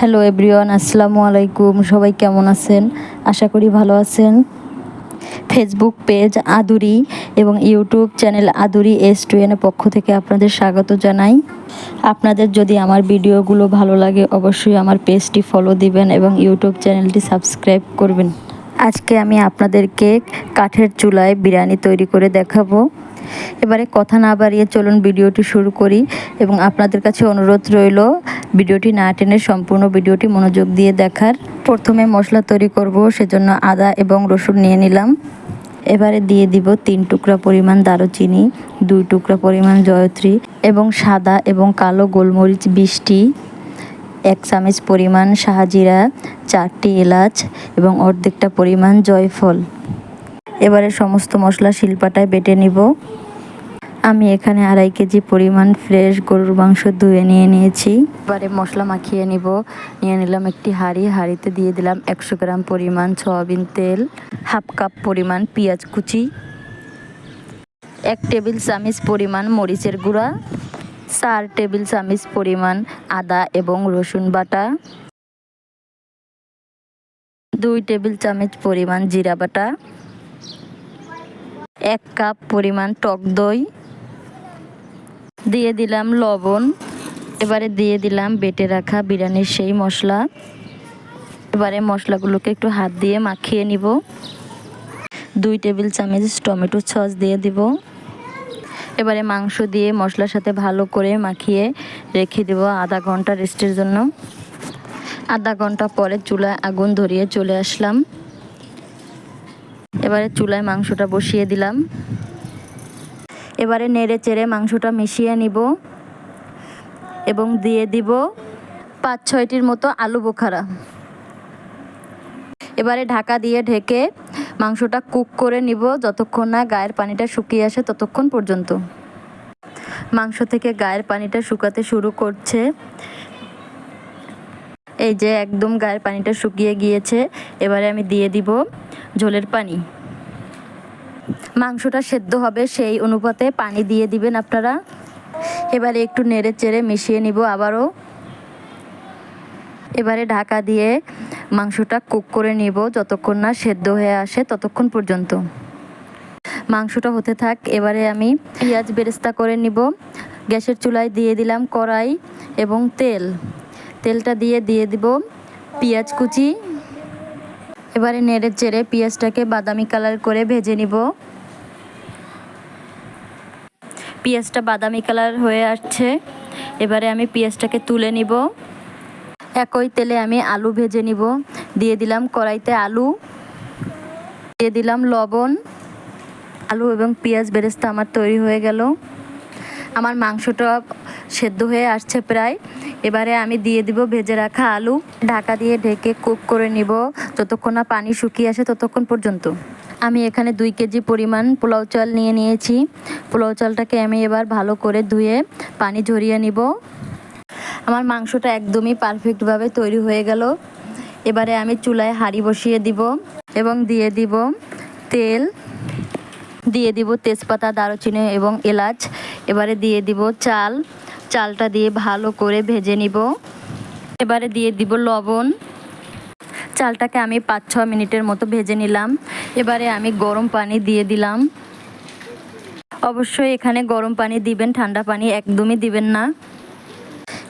Hello everyone আসসালামু আলাইকুম সবাই কেমন আছেন? আশা করি ভালো আছেন। ফেসবুক পেজ আদুরি এবং YouTube channel Aduri S two এর পক্ষ থেকে আপনাদের স্বাগত জানাই। আপনাদের যদি আমার ভিডিওগুলো ভালো লাগে, অবশ্যই আমার পেজটি ফলো দিবেন এবং ইউটিউব চ্যানেলটি সাবস্ক্রাইব করবেন। আজকে আমি আপনাদেরকে কাঠের চুলায় বিরিয়ানি তৈরি করে দেখাবো। এবারে কথা না বাড়িয়ে চলুন ভিডিওটি শুরু করি এবং আপনাদের কাছে অনুরোধ রইল, ভিডিওটি না টেনে সম্পূর্ণ ভিডিওটি মনোযোগ দিয়ে দেখার। প্রথমে মশলা তৈরি করব, সেজন্য আদা এবং রসুন নিয়ে নিলাম। এবারে দিয়ে দিব তিন টুকরা পরিমাণ দারুচিনি, দুই টুকরা পরিমাণ জয়ত্রী এবং সাদা এবং কালো গোলমরিচ বৃষ্টি এক চামচ পরিমাণ শাহজিরা, চারটি এলাচ এবং অর্ধেকটা পরিমাণ জয়ফল। এবারে সমস্ত মশলা শিলপাটায় বেটে নিব। আমি এখানে আড়াই কেজি পরিমাণ ফ্রেশ গরুর মাংস ধুয়ে নিয়ে নিয়েছি। এবারে মশলা মাখিয়ে নিব। নিয়ে নিলাম একটি হাঁড়ি। হাঁড়িতে দিয়ে দিলাম একশো গ্রাম পরিমাণ সয়াবিন তেল, হাফ কাপ পরিমাণ পেঁয়াজ কুচি, এক টেবিল চামচ পরিমাণ মরিচের গুঁড়া চার টেবিল চামচ পরিমাণ, আদা এবং রসুন বাটা। দুই টেবিল চামচ পরিমাণ জিরা বাটা। এক কাপ পরিমাণ টক দই। দিয়ে দিলাম লবণ। এবারে দিয়ে দিলাম বেটে রাখা বিরিয়ানির সেই মশলা। এবারে মশলাগুলোকে একটু হাত দিয়ে মাখিয়ে নিব। দুই টেবিল চামচ টমেটো সস দিয়ে দিব। এবারে মাংস দিয়ে মশলার সাথে ভালো করে মাখিয়ে রেখে দেব আধা ঘণ্টা রেস্টের জন্য। আধা ঘণ্টা পরে চুলায় আগুন ধরিয়ে চলে আসলাম। এবারে চুলায় মাংসটা বসিয়ে দিলাম। এবারে নেড়ে চেড়ে মাংসটা মিশিয়ে নিব এবং দিয়ে দিব পাঁচ ছয়টির মতো আলু বোখারা। এবারে ঢাকা দিয়ে ঢেকে মাংসটা কুক করে নিব যতক্ষণ না গায়ের পানিটা শুকিয়ে আসে ততক্ষণ পর্যন্ত। মাংস থেকে গায়ের পানিটা শুকাতে শুরু করছে। এই যে একদম গায়ের পানিটা শুকিয়ে গিয়েছে, এবারে আমি দিয়ে দিব ঝোলের পানি। মাংসটা সেদ্ধ হবে সেই অনুপাতে পানি দিয়ে দিবেন আপনারা। এবারে একটু নেড়ে চেড়ে মিশিয়ে নিব আবারও। এবারে ঢাকা দিয়ে মাংসটা কুক করে নিব, যতক্ষণ না সেদ্ধ হয়ে আসে ততক্ষণ পর্যন্ত। মাংসটা হতে থাক, এবারে আমি পেঁয়াজ বেরেস্তা করে নিব। গ্যাসের চুলায় দিয়ে দিলাম কড়াই এবং তেল। তেলটা দিয়ে দিয়ে দিব পেঁয়াজ কুচি। এবারে নেড়ে চেড়ে পেঁয়াজটাকে বাদামি কালার করে ভেজে নিব। পেঁয়াজটা বাদামি কালার হয়ে আসছে। এবারে আমি পেঁয়াজটাকে তুলে নিব। একই তেলে আমি আলু ভেজে নিব। দিয়ে দিলাম কড়াইতে আলু। দিয়ে দিলাম লবণ, আলু এবং পেঁয়াজ বেরেস্তা আমার তৈরি হয়ে গেল। আমার মাংসটা সেদ্ধ হয়ে আসছে প্রায়। এবারে আমি দিয়ে দিব ভেজে রাখা আলু। ঢাকা দিয়ে ঢেকে কুক করে নিব যতক্ষণ না পানি শুকিয়ে আসে ততক্ষণ পর্যন্ত। আমি এখানে দুই কেজি পরিমাণ পোলাও চাল নিয়ে নিয়েছি। পোলাও চালটাকে আমি এবার ভালো করে ধুয়ে পানি ঝরিয়ে নিব। আমার মাংসটা একদমই পারফেক্টভাবে তৈরি হয়ে গেল। এবারে আমি চুলায় হাঁড়ি বসিয়ে দিব এবং দিয়ে দিব তেল, দিয়ে দিব তেজপাতা, দারুচিনি এবং এলাচ। এবারে দিয়ে দিব চাল, চালটা দিয়ে ভালো করে ভেজে নিব। এবারে দিয়ে দিব লবণ। চালটাকে আমি পাঁচ ছ মিনিটের মতো ভেজে নিলাম। এবারে আমি গরম পানি দিয়ে দিলাম। অবশ্যই এখানে গরম পানি দিবেন, ঠান্ডা পানি একদমই দিবেন না।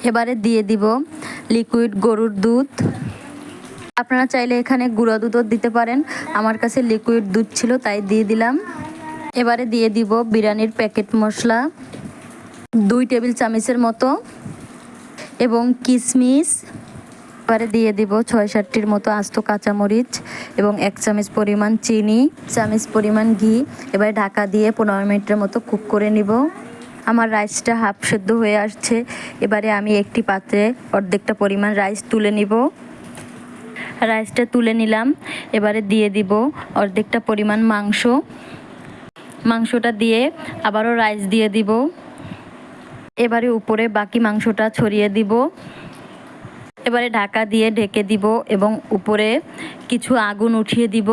এবারে দিয়ে দিব লিকুইড গরুর দুধ। আপনারা চাইলে এখানে গুঁড়া দুধও দিতে পারেন। আমার কাছে লিকুইড দুধ ছিল, তাই দিয়ে দিলাম। এবারে দিয়ে দিব বিরিয়ানির প্যাকেট মশলা। দুই টেবিল চামচের মতো। এবং কিশমিশ এবারে দিয়ে দিব ছয় সাতটির মতো আস্ত কাঁচামরিচ এবং এক চামচ পরিমাণ চিনি, চামচ পরিমাণ ঘি। এবারে ঢাকা দিয়ে পনেরো মিনিটের মতো কুক করে নিব। আমার রাইসটা হাফ সেদ্ধ হয়ে আসছে। এবারে আমি একটি পাত্রে অর্ধেকটা পরিমাণ রাইস তুলে নিব। রাইসটা তুলে নিলাম। এবারে দিয়ে দিব অর্ধেকটা পরিমাণ মাংস। মাংসটা দিয়ে আবারও রাইস দিয়ে দিব। এবারে উপরে বাকি মাংসটা ছড়িয়ে দিব। এবারে ঢাকা দিয়ে ঢেকে দিব এবং উপরে কিছু আগুন উঠিয়ে দিব।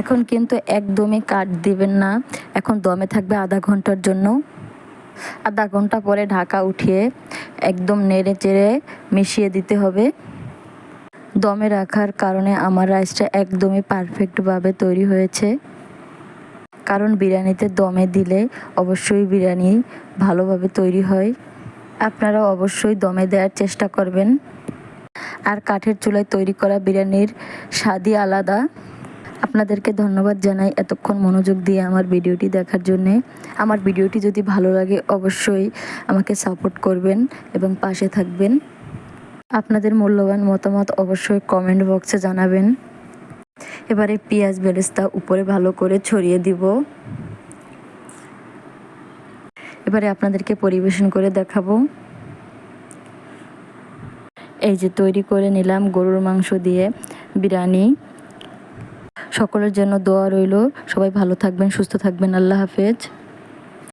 এখন কিন্তু একদমই কাট দিবেন না। এখন দমে থাকবে আধা ঘণ্টার জন্য। আধা ঘণ্টা পরে ঢাকা উঠিয়ে একদম নেড়ে চেড়ে মিশিয়ে দিতে হবে। দমে রাখার কারণে আমার রাইসটা একদমই পারফেক্টভাবে তৈরি হয়েছে। কারণ বিরিয়ানিতে দমে দিলে অবশ্যই বিরিয়ানি ভালোভাবে তৈরি হয়। আপনারা অবশ্যই দমে দেওয়ার চেষ্টা করবেন। আর কাঠের চুলায় তৈরি করা বিরিয়ানির স্বাদই আলাদা। আপনাদেরকে ধন্যবাদ জানাই এতক্ষণ মনোযোগ দিয়ে আমার ভিডিওটি দেখার জন্যে। আমার ভিডিওটি যদি ভালো লাগে অবশ্যই আমাকে সাপোর্ট করবেন এবং পাশে থাকবেন। আপনাদের মূল্যবান মতামত অবশ্যই কমেন্ট বক্সে জানাবেন। এবারে পেঁয়াজ বেরেস্তা উপরে ভালো করে ছড়িয়ে দিব। এবারে আপনাদেরকে পরিবেশন করে দেখাবো। এই যে তৈরি করে নিলাম গরুর মাংস দিয়ে বিরিয়ানি। সকলের জন্য দোয়া রইল। সবাই ভালো থাকবেন সুস্থ থাকবেন। আল্লাহ হাফেজ।